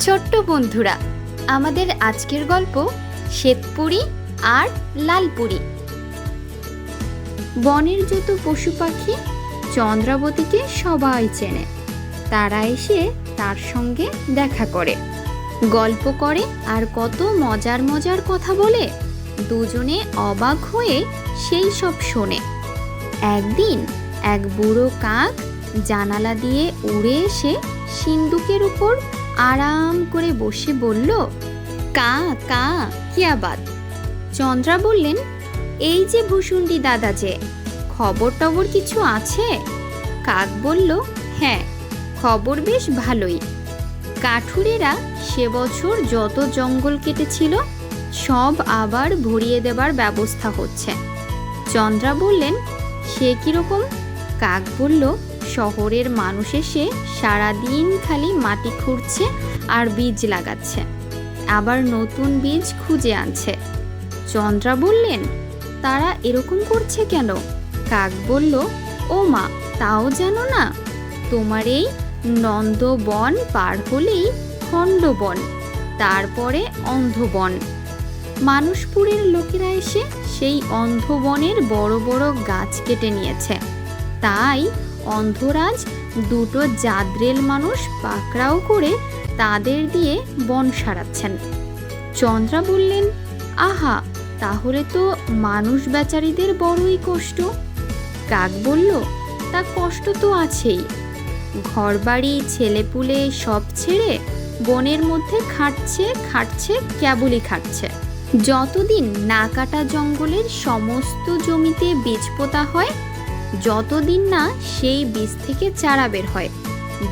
ছোট্ট বন্ধুরা, আমাদের আজকের গল্প শ্বেতপুরি আর লালপুরি। বনের যত পশু পাখি চন্দ্রাবতীকে সবাই চেনে। তারা এসে তার সঙ্গে দেখা করে। গল্প করে আর কত মজার মজার কথা বলে, দুজনে অবাক হয়ে সেই সব শোনে। একদিন এক বুড়ো কাক জানালা দিয়ে উড়ে এসে সিন্দুকের উপর আরাম করে বসে বলল, কা কা, কি আবাদ? চন্দ্রা বললেন, এই যে ভূষুন্ডি দাদা যে খবর টবর কিছু আছে? কাক বলল হ্যাঁ খবর বেশ ভালোই। কাঠুরেরা সে বছর যত জঙ্গল কেটেছিল, সব আবার ভরিয়ে দেবার ব্যবস্থা হচ্ছে। চন্দ্রা বললেন, সে কীরকম কাক বলল শহরের মানুষ এসে সারাদিন খালি মাটি খুঁড়ছে আর বীজ লাগাচ্ছে। আবার নতুন বীজ খুঁজে আনছে। চন্দ্রা বললেন, তারা এরকম করছে কেন? কাক বলল ও মা তাও জানো না। তোমার এই নন্দবন পার হলেই খণ্ডবন, তারপরে অন্ধবন। মানুষপুরের লোকেরা এসে সেই অন্ধবনের বড় বড় গাছ কেটে নিয়েছে। তাই অন্ধরাজ দুটো জাদ্রেল মানুষ পাকড়াও করে তাদের দিয়ে বন সারাচ্ছেন। চন্দ্রা বললেন, আহা, তাহলে তো মানুষ বেচারিদের বড়ই কষ্ট। কাক বলল, তা কষ্ট তো আছেই। ঘরবাড়ি, ছেলেপুলে সব ছেড়ে বনের মধ্যে খাটছে খাটছে কেবলই খাটছে। যতদিন না কাটা জঙ্গলের সমস্ত জমিতে বীজ পোতা হয় যতদিন না সেই বীজ থেকে চারা বের হয়,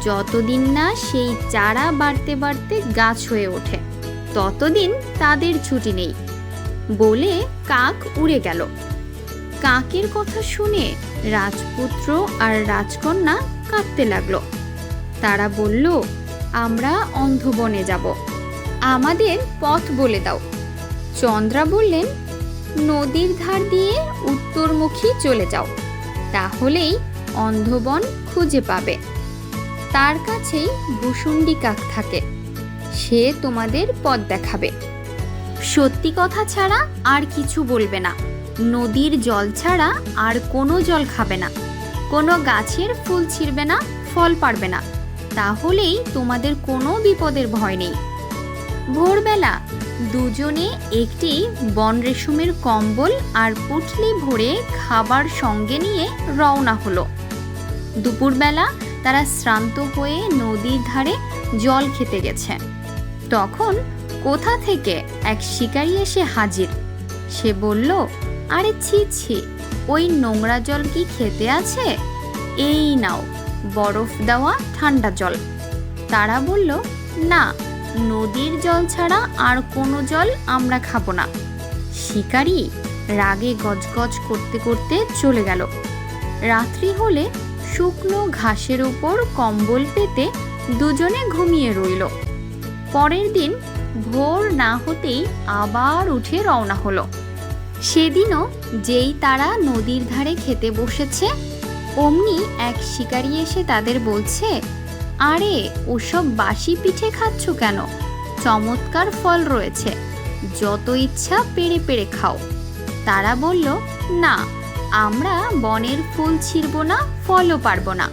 যতদিন না সেই চারা বাড়তে বাড়তে গাছ হয়ে ওঠে, ততদিন তাদের ছুটি নেই বলে কাক উড়ে গেল। কাকের কথা শুনে রাজপুত্র আর রাজকন্যা কাঁদতে লাগল। তারা বলল, আমরা অন্ধবনে যাব, আমাদের পথ বলে দাও। চন্দ্রা বললেন, নদীর ধার দিয়ে উত্তরমুখী চলে যাও। তাহলেই অন্ধবন খুঁজে পাবে। তার কাছেই ভূষুন্ডি কাক থাকে। সে তোমাদের পথ দেখাবে। সত্যি কথা ছাড়া আর কিছু বলবে না। নদীর জল ছাড়া আর কোনো জল খাবে না। কোনো গাছের ফুল ছিঁড়বে না, ফল পারবে না। তাহলেই তোমাদের কোনো বিপদের ভয় নেই। ভোরবেলা দুজনে একটি বন রেশমের কম্বল আর পুটলি ভরে খাবার সঙ্গে নিয়ে রওনা হলো। দুপুরবেলা তারা শ্রান্ত হয়ে নদীর ধারে জল খেতে গেছে। তখন কোথা থেকে এক শিকারি এসে হাজির? সে বলল, আরে ছি ছি, ওই নোংরা জল কি খেতে আছে? এই নাও, বরফ দেওয়া ঠান্ডা জল। তারা বলল, না নদীর জল ছাড়া আর কোনো জল আমরা খাব না। শিকারি রাগে গজগজ করতে করতে চলে গেল। রাত্রি হলে শুকনো ঘাসের উপর কম্বল পেতে দুজনে ঘুমিয়ে রইল। পরের দিন ভোর না হতেই আবার উঠে রওনা হলো। সেদিনও যেই তারা নদীর ধারে খেতে বসেছে, অমনি এক শিকারি এসে তাদের বলছে আরে, ওসব বাসি পিঠে খাচ্ছ কেন? চমৎকার ফল রয়েছে। যত ইচ্ছা পেড়ে পেড়ে খাও। তারা বলল, না, আমরা বনের ফুল ছিঁড়ব না, ফলও পারব না।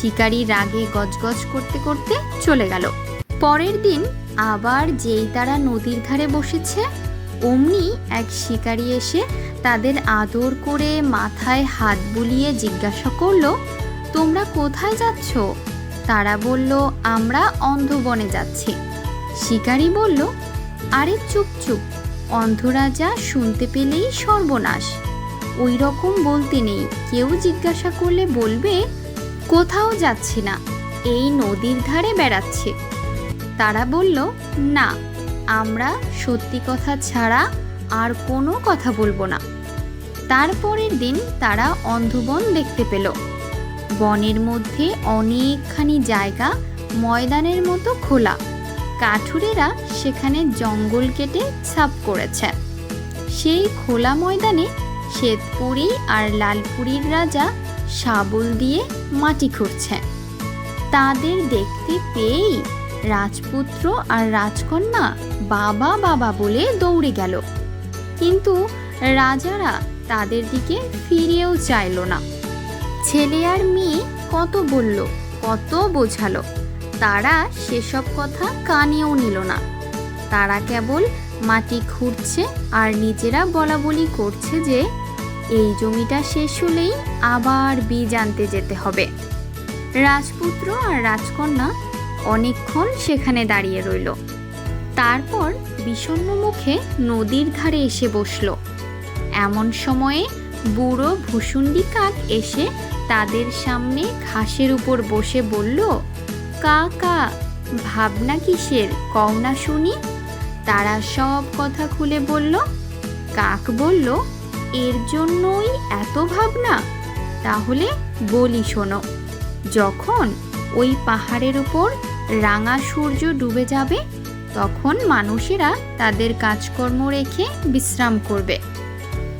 শিকারি রাগে গজগজ করতে করতে চলে গেল। পরের দিন আবার যেই তারা নদীর ধারে বসেছে, অমনি এক শিকারি এসে তাদের আদর করে মাথায় হাত বুলিয়ে জিজ্ঞাসা করল, তোমরা কোথায় যাচ্ছ? তারা বলল, আমরা অন্ধবনে যাচ্ছি। শিকারি বলল, আরে চুপ চুপ। অন্ধরাজা শুনতে পেলেই সর্বনাশ। ওই রকম বলতে নেই। কেউ জিজ্ঞাসা করলে বলবে, কোথাও যাচ্ছি না। এই নদীর ধারে বেড়াচ্ছে। তারা বলল, না, আমরা সত্যি কথা ছাড়া আর কোনো কথা বলব না। তারপরের দিন তারা অন্ধবন দেখতে পেল। বনের মধ্যে অনেকখানি জায়গা ময়দানের মতো খোলা। কাঠুরেরা সেখানে জঙ্গল কেটে ছাপ করেছে। সেই খোলা ময়দানে শ্বেতপুরী আর লালপুরীর রাজা শাবল দিয়ে মাটি খুঁড়ছে। তাদের দেখতে পেয়েই রাজপুত্র আর রাজকন্যা বাবা বাবা বলে দৌড়ে গেল। কিন্তু রাজারা তাদের দিকে ফিরেও চাইল না। ছেলে আর মেয়ে কত বলল, কত বোঝালো। তারা সেসব কথা কানেও নিল না। তারা কেবল মাটি খুঁড়ছে আর নিজেরা বলা বলি করছে যে, এই জমিটা শেষ হলেই আবার বীজ আনতে যেতে হবে। রাজপুত্র আর রাজকন্যা অনেকক্ষণ সেখানে দাঁড়িয়ে রইল। তারপর বিষণ্ণ মুখে নদীর ধারে এসে বসল। এমন সময়ে বুড়ো ভুসুন্ডি কাক এসে তাদের সামনে ঘাসের উপর বসে বলল কা কা ভাবনা কিসের? কও না শুনি। তারা সব কথা খুলে বলল, কাক বলল, এর জন্যই এত ভাবনা। তাহলে বলি শোনো, যখন ওই পাহাড়ের উপর রাঙা সূর্য ডুবে যাবে, তখন মানুষেরা তাদের কাজকর্ম রেখে বিশ্রাম করবে।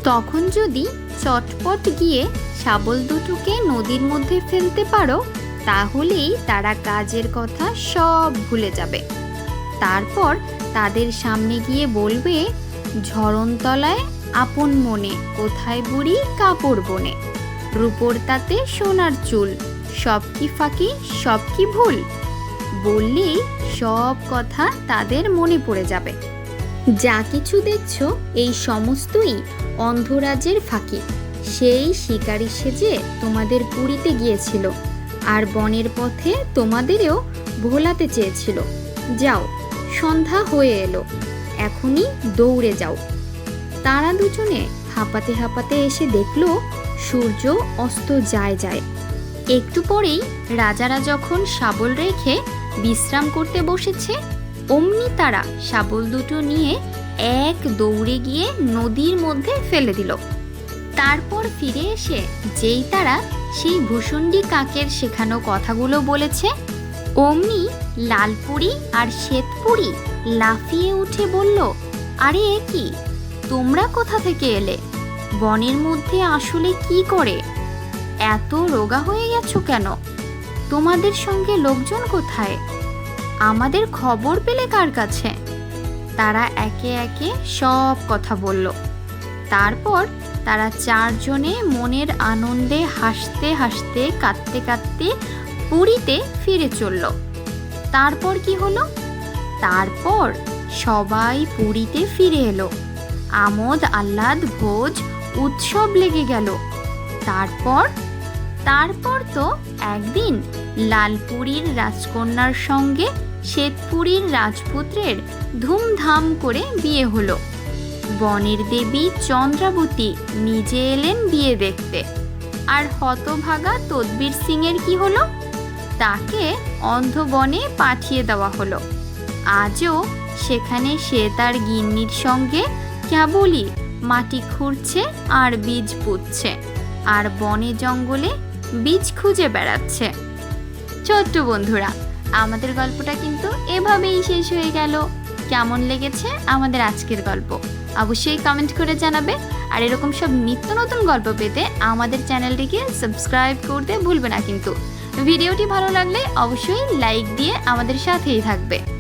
তখন যদি চটপট গিয়ে শাবল দুটোকে নদীর মধ্যে ফেলতে পারো, তাহলেই তারা কাজের কথা সব ভুলে যাবে। তারপর তাদের সামনে গিয়ে বলবে, ঝরণতলায় আপন মনে, কোথায় বুড়ি কাপড় বনে? রূপোর তাতে সোনার চুল, সব কি ফাঁকি, সব কি ভুল? বললেই সব কথা তাদের মনে পড়ে যাবে। যা কিছু দেখছ এই সমস্তই অন্ধরাজের ফাঁকি। সেই শিকারি সেজে তোমাদের পুরীতে গিয়েছিল আর বনের পথে তোমাদেরও ভোলাতে চেয়েছিল। যাও, সন্ধ্যা হয়ে এলো। এখনই দৌড়ে যাও। তারা দুজনে হাঁপাতে হাঁপাতে এসে দেখল সূর্য অস্ত যায় যায়। একটু পরেই রাজারা যখন শাবল রেখে বিশ্রাম করতে বসেছে অমনি তারা শাবল দুটো নিয়ে এক দৌড়ে গিয়ে নদীর মধ্যে ফেলে দিল। তারপর ফিরে এসে যেই তারা সেই ভূষণ্ডী কাকের শেখানো কথাগুলো বলেছে, অমনি লালপুরি আর শ্বেতপুরি লাফিয়ে উঠে বলল, আরে এ কি? তোমরা কোথা থেকে এলে? বনের মধ্যে আসলে কি করে? এত রোগা হয়ে গেছো কেন? তোমাদের সঙ্গে লোকজন কোথায়? আমাদের খবর পেলে কার কাছে? তারা একে একে সব কথা বলল। তারপর তারা চারজনে মনের আনন্দে হাসতে হাসতে, কাঁদতে কাঁদতে পুরীতে ফিরে চলল। তারপর কি হলো? তারপর সবাই পুরীতে ফিরে এলো। আমোদ আহ্লাদ ভোজ উৎসব লেগে গেল। তারপর তারপর তো একদিন লালপুরীর রাজকন্যার সঙ্গে শ্বেতপুরীর রাজপুত্রের ধুমধাম করে বিয়ে হলো। বনের দেবী চন্দ্রাবতী নিজে এলেন বিয়ে দেখতে। আর হতভাগা তদ্বীর সিংয়ের কি হলো? তাকে অন্ধবনে পাঠিয়ে দেওয়া হলো। আজও সেখানে সে তার গিন্নির সঙ্গে কেবলই মাটি খুঁড়ছে আর বীজ পুঁতছে আর বনে জঙ্গলে বীজ খুঁজে বেড়াচ্ছে। ছোট্ট বন্ধুরা আমাদের গল্পটা কিন্তু এভাবেই শেষ হয়ে গেল। কেমন লেগেছে আমাদের আজকের গল্প? অবশ্যই কমেন্ট করে জানাবে। আর এরকম সব নিত্য নতুন গল্প পেতে আমাদের চ্যানেলটিকে সাবস্ক্রাইব করতে ভুলবে না কিন্তু। ভিডিওটি ভালো লাগলে অবশ্যই লাইক দিয়ে আমাদের সাথেই থাকবে।